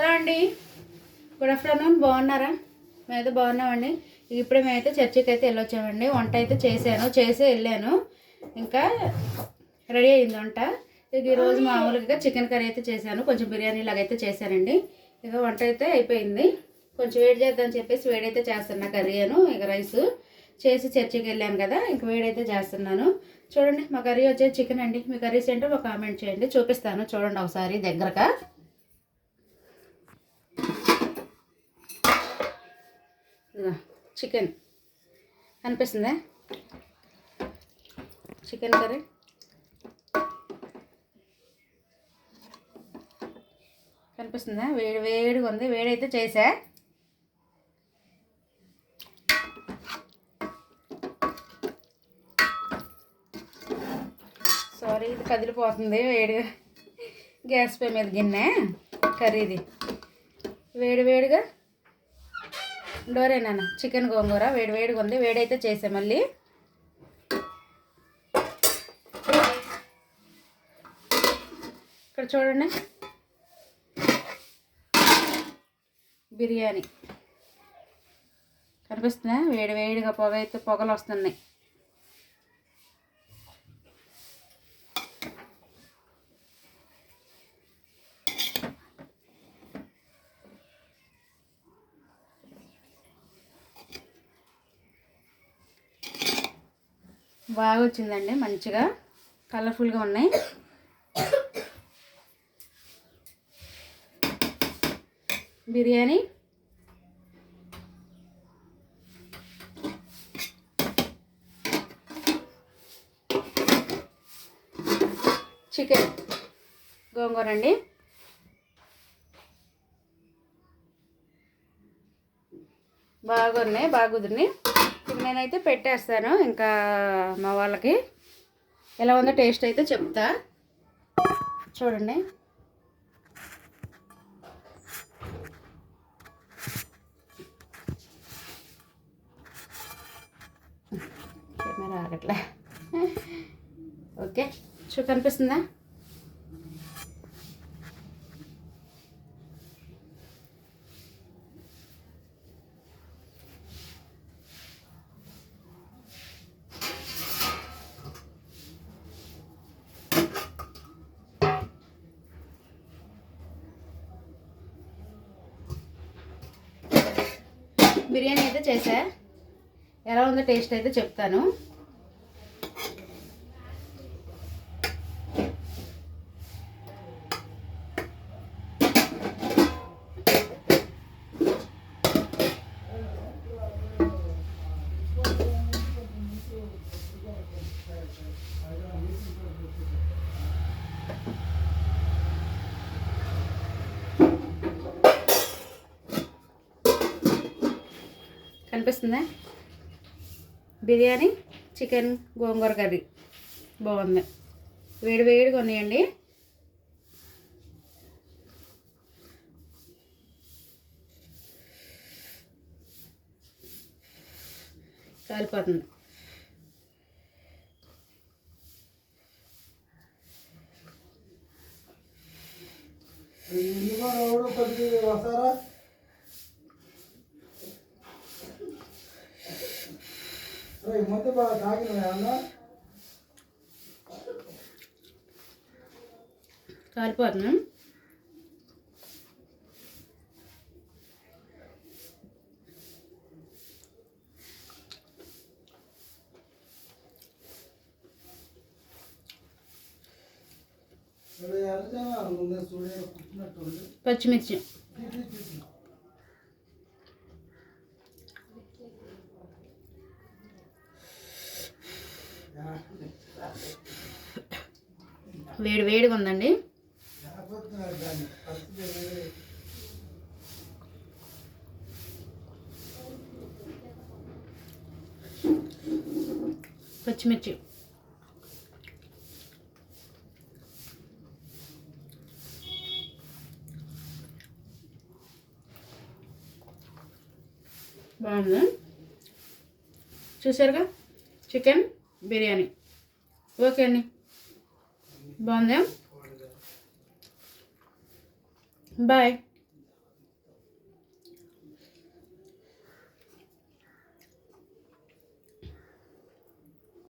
Hello అండి. Good afternoon. బాగున్నారా? మేమైతే బాగున్నామండి. ఇప్పుడే మేమైతే చర్చికి అయితే వెళ్ళొచ్చామండి. వంట అయితే చేశాను. చేసి వెళ్ళాను. ఇంకా రెడీ అయింది వంట. ఇక ఈరోజు మామూలుగా చికెన్ కర్రీ అయితే చేశాను. కొంచెం బిర్యానీ లాగా అయితే చేశానండి. ఇక వంట అయితే అయిపోయింది. కొంచెం వేడి చేద్దామని చెప్పేసి వేడైతే చేస్తున్నా కర్రీ అను ఇక రైస్. చేసి చర్చికి వెళ్ళాను కదా ఇంక వేడైతే చేస్తున్నాను. చూడండి మా కర్రీ వచ్చేసి చికెన్ అండి. మీ కర్రీస్ ఏంటో ఒక కామెంట్ చేయండి. చూపిస్తాను. చూడండి ఒకసారి దగ్గరగా. చికెన్. అనిపిస్తుందా చికెన్ కర్రీ. కనిపిస్తుందా? వేడి వేడిగా ఉంది. వేడైతే చేసా. సారీ ఇది కదిలిపోతుంది. వేడిగా గ్యాస్ పై మీద గిన్నె కర్రీది. వేడి వేడిగా డోరేనా చికెన్ గోంగూర వేడి వేడిగా ఉంది వేడైతే చేసా మళ్ళీ. ఇక్కడ చూడండి. బిర్యానీ. కనిపిస్తుందా? వేడి వేడిగా పొగ అయితే పొగలు వస్తున్నాయి. బాగా వచ్చిందండి మంచిగా. కలర్ఫుల్గా ఉన్నాయి. బిర్యానీ. చికెన్ గోంగూర అండి. బాగున్నాయి బాగా కుదిరినాయి నేనైతే పెట్టేస్తాను ఇంకా మా వాళ్ళకి. ఎలా ఉందో టేస్ట్ అయితే చెప్తా. చూడండి. కెమెరా ఆగట్లే. ఓకే. చూ కనిపిస్తుందా? బిర్యానీ అయితే చేసా. ఎలా ఉందో టేస్ట్ అయితే చెప్తాను. కనిపిస్తుందా బిర్యానీ చికెన్ గోంగూర కర్రీ. బాగుంది. వేడి వేడిగా ఉన్నాయండి. కాలిపోతుంది. వస్తారా? ఈ మధ్య బాగా తాగిన ఏమన్నా కాలిపోతుంది ముందే చూడే పుట్టినట్టుంది పచ్చిమిర్చి వేడి వేడిగా ఉందండి. పచ్చిమిర్చి. బాగుంది? చూసారుగా? చికెన్ బిర్యానీ. ఓకే అండి. బాగుందా? బాయ్